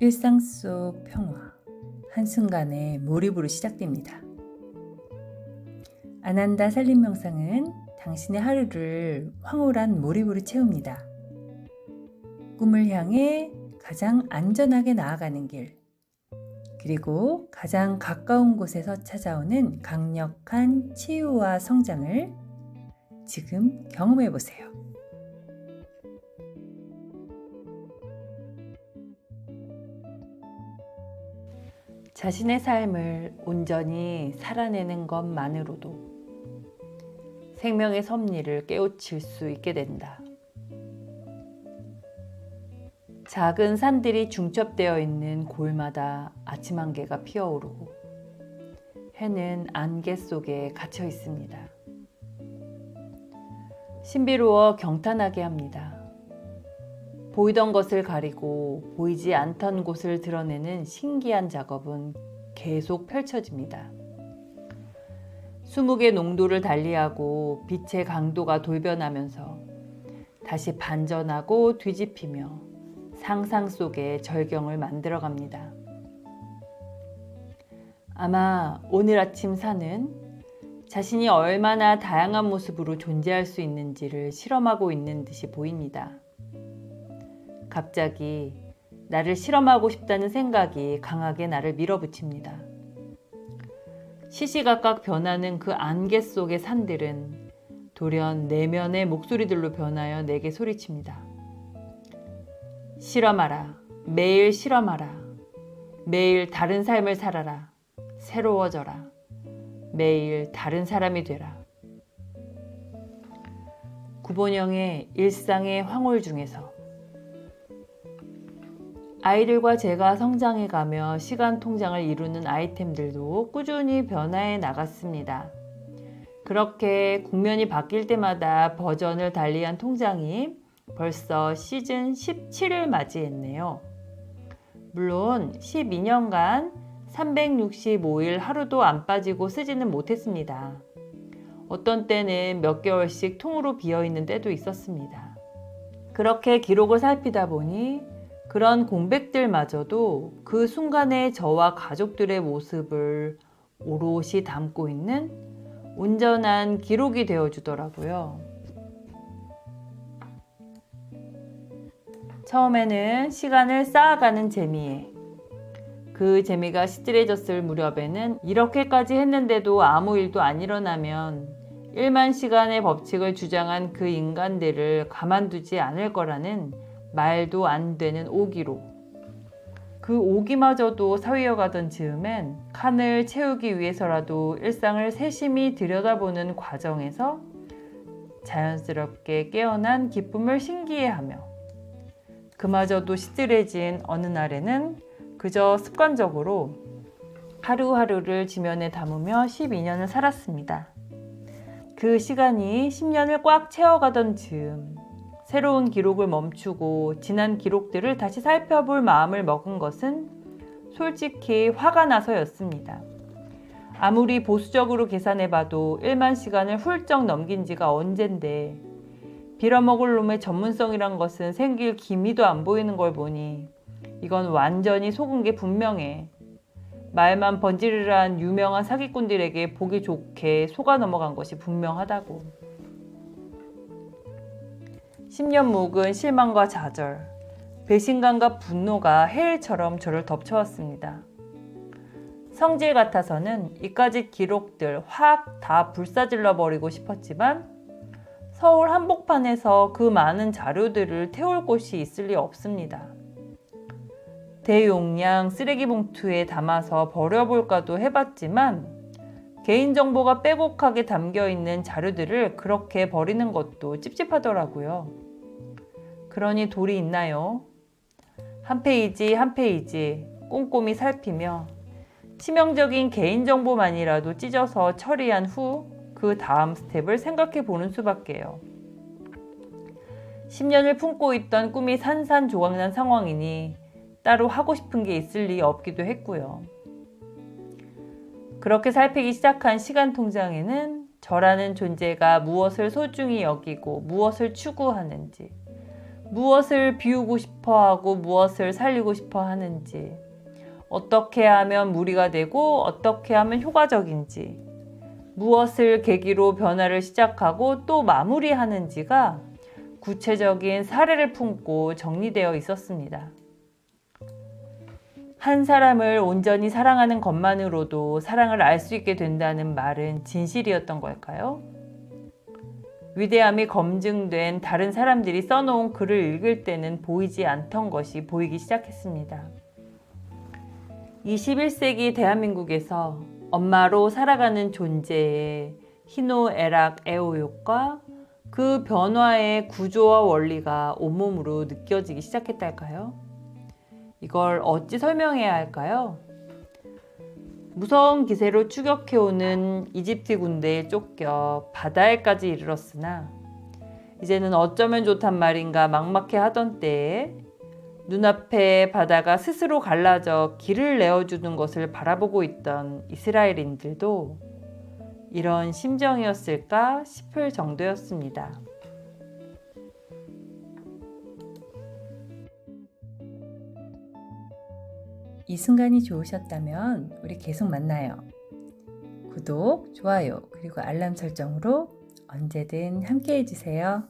일상 속 평화. 한순간에 몰입으로 시작됩니다. 아난다 살림 명상은 당신의 하루를 황홀한 몰입으로 채웁니다. 꿈을 향해 가장 안전하게 나아가는 길. 그리고 가장 가까운 곳에서 찾아오는 강력한 치유와 성장을 지금 경험해 보세요. 자신의 삶을 온전히 살아내는 것만으로도 생명의 섭리를 깨우칠 수 있게 된다. 작은 산들이 중첩되어 있는 골마다 아침 안개가 피어오르고 해는 안개 속에 갇혀 있습니다. 신비로워 경탄하게 합니다. 보이던 것을 가리고 보이지 않던 곳을 드러내는 신기한 작업은 계속 펼쳐집니다. 수묵의 농도를 달리하고 빛의 강도가 돌변하면서 다시 반전하고 뒤집히며 상상 속에 절경을 만들어 갑니다. 아마 오늘 아침 산은 자신이 얼마나 다양한 모습으로 존재할 수 있는지를 실험하고 있는 듯이 보입니다. 갑자기 나를 실험하고 싶다는 생각이 강하게 나를 밀어붙입니다. 시시각각 변하는 그 안개 속의 산들은 돌연 내면의 목소리들로 변하여 내게 소리칩니다. 실험하라. 매일 실험하라. 매일 다른 삶을 살아라. 새로워져라. 매일 다른 사람이 되라. 구본영의 일상의 황홀 중에서 아이들과 제가 성장해 가며 시간 통장을 이루는 아이템들도 꾸준히 변화해 나갔습니다. 그렇게 국면이 바뀔 때마다 버전을 달리한 통장이 벌써 시즌 17을 맞이했네요. 물론 12년간 365일 하루도 안 빠지고 쓰지는 못했습니다. 어떤 때는 몇 개월씩 통으로 비어 있는 때도 있었습니다. 그렇게 기록을 살피다 보니 그런 공백들마저도 그 순간의 저와 가족들의 모습을 오롯이 담고 있는 온전한 기록이 되어주더라고요. 처음에는 시간을 쌓아가는 재미에 그 재미가 시들해졌을 무렵에는 이렇게까지 했는데도 아무 일도 안 일어나면 1만 시간의 법칙을 주장한 그 인간들을 가만두지 않을 거라는 말도 안 되는 오기로. 그 오기마저도 사위어가던 즈음엔 칸을 채우기 위해서라도 일상을 세심히 들여다보는 과정에서 자연스럽게 깨어난 기쁨을 신기해하며 그마저도 시들해진 어느 날에는 그저 습관적으로 하루하루를 지면에 담으며 12년을 살았습니다. 그 시간이 10년을 꽉 채워가던 즈음 새로운 기록을 멈추고 지난 기록들을 다시 살펴볼 마음을 먹은 것은 솔직히 화가 나서였습니다. 아무리 보수적으로 계산해봐도 1만 시간을 훌쩍 넘긴 지가 언젠데 빌어먹을 놈의 전문성이란 것은 생길 기미도 안 보이는 걸 보니 이건 완전히 속은 게 분명해. 말만 번지르르한 유명한 사기꾼들에게 보기 좋게 속아 넘어간 것이 분명하다고. 10년 묵은 실망과 좌절, 배신감과 분노가 해일처럼 저를 덮쳐왔습니다. 성질 같아서는 이까지 기록들 확 다 불사질러 버리고 싶었지만 서울 한복판에서 그 많은 자료들을 태울 곳이 있을 리 없습니다. 대용량 쓰레기 봉투에 담아서 버려볼까도 해봤지만 개인정보가 빼곡하게 담겨 있는 자료들을 그렇게 버리는 것도 찝찝하더라고요. 그러니 돌이 있나요? 한 페이지 한 페이지 꼼꼼히 살피며 치명적인 개인정보만이라도 찢어서 처리한 후 그 다음 스텝을 생각해 보는 수밖에요. 10년을 품고 있던 꿈이 산산조각난 상황이니 따로 하고 싶은 게 있을 리 없기도 했고요. 그렇게 살피기 시작한 시간 통장에는 저라는 존재가 무엇을 소중히 여기고 무엇을 추구하는지, 무엇을 비우고 싶어 하고 무엇을 살리고 싶어 하는지, 어떻게 하면 무리가 되고 어떻게 하면 효과적인지, 무엇을 계기로 변화를 시작하고 또 마무리하는지가 구체적인 사례를 품고 정리되어 있었습니다. 한 사람을 온전히 사랑하는 것만으로도 사랑을 알 수 있게 된다는 말은 진실이었던 걸까요? 위대함이 검증된 다른 사람들이 써놓은 글을 읽을 때는 보이지 않던 것이 보이기 시작했습니다. 21세기 대한민국에서 엄마로 살아가는 존재의 히노에락 에오욕과 그 변화의 구조와 원리가 온몸으로 느껴지기 시작했달까요? 이걸 어찌 설명해야 할까요? 무서운 기세로 추격해오는 이집트 군대에 쫓겨 바다에까지 이르렀으나 이제는 어쩌면 좋단 말인가 막막해 하던 때에 눈앞에 바다가 스스로 갈라져 길을 내어주는 것을 바라보고 있던 이스라엘인들도 이런 심정이었을까 싶을 정도였습니다. 이 순간이 좋으셨다면 우리 계속 만나요. 구독, 좋아요, 그리고 알람 설정으로 언제든 함께 해주세요.